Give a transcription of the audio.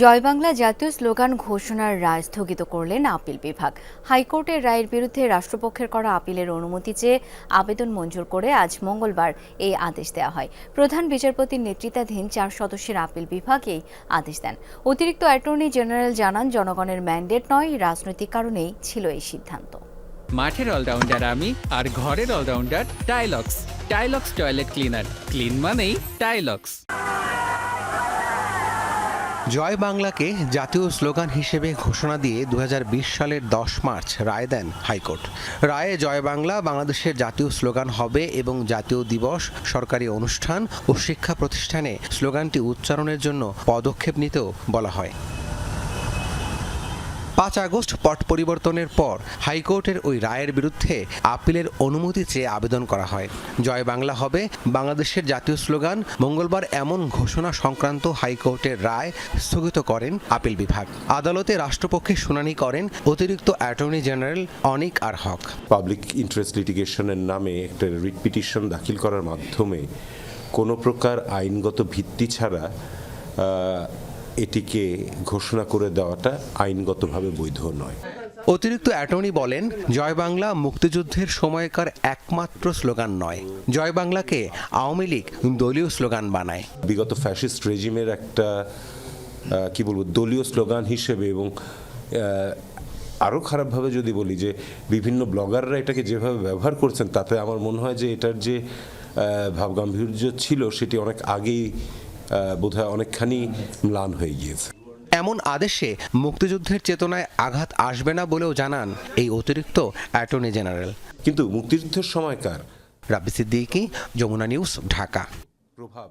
জয় বাংলা জাতীয় স্লোগান ঘোষণার রায় স্থগিত করলেন আপিল বিভাগ। হাইকোর্টের রায়ের বিরুদ্ধে রাষ্ট্রপক্ষের করা আপিলের অনুমতি চেয়ে আবেদন মঞ্জুর করে আজ মঙ্গলবার এই আদেশ দেওয়া হয়। প্রধান বিচারপতির নেতৃত্বাধীন চার সদস্যের আপিল বিভাগ এই আদেশ দেন। অতিরিক্ত অ্যাটর্নি জেনারেল জানান, জনগণের ম্যান্ডেট নয়, রাজনৈতিক কারণেই ছিল এই সিদ্ধান্ত। মাঠের অলরাউন্ডার আমি আর ঘরের allrounder Tilex. Tilex toilet cleaner. Clean মানেই টাইলক্স। জয় বাংলাকে জাতীয় স্লোগান হিসেবে ঘোষণা দিয়ে দু হাজার বিশ সালের দশ মার্চ রায় দেন হাইকোর্ট। রায়ে জয় বাংলা বাংলাদেশের জাতীয় স্লোগান হবে এবং জাতীয় দিবস, সরকারি অনুষ্ঠান ও শিক্ষা প্রতিষ্ঠানে স্লোগানটি উচ্চারণের জন্য পদক্ষেপ নিতেও বলা হয়। পাঁচ আগস্ট পট পরিবর্তনের পর হাইকোর্টের ওই রায়ের বিরুদ্ধে আপিলের অনুমতি চেয়ে আবেদন করা হয়। জয় বাংলা হবে, বাংলাদেশের জাতীয় স্লোগান, মঙ্গলবার এমন ঘোষণা সংক্রান্ত হাইকোর্টের রায় স্থগিত করেন আপিল বিভাগ। আদালতে রাষ্ট্রপক্ষে শুনানি করেন অতিরিক্ত attorney general Anik R Haque. Public interest লিটিগেশনের নামে একটা রিট পিটিশন দাখিল করার মাধ্যমে কোনো প্রকার আইনগত ভিত্তি ছাড়া এটিকে ঘোষণা করে দেওয়াটা আইনগতভাবে বৈধ নয়। অতিরিক্ত অ্যাটর্নি বলেন জয় বাংলা মুক্তিযুদ্ধের সময়কার একমাত্র স্লোগান নয়। জয় বাংলাকে আওয়ামী লীগ দলীয় স্লোগান বানায়। বিগত ফ্যাসিস্ট রেজিমের একটা কি বলব দলীয় স্লোগান হিসেবে এবং আরও খারাপভাবে যদি বলি যে বিভিন্ন ব্লগাররা এটাকে যেভাবে ব্যবহার করছেন তাতে আমার মনে হয় যে এটার যে ভাবগাম্ভীর্য ছিল সেটি অনেক আগেই বোধহয় অনেকখানি ম্লান হয়ে গিয়েছে। এমন আদেশে মুক্তিযুদ্ধের চেতনায় আঘাত আসবে না বলেও জানান এই অতিরিক্ত অ্যাটর্নি জেনারেল। কিন্তু মুক্তিযুদ্ধের সময়কার রাব্বি সিদ্দিকি যমুনা নিউজ ঢাকা। প্রভাব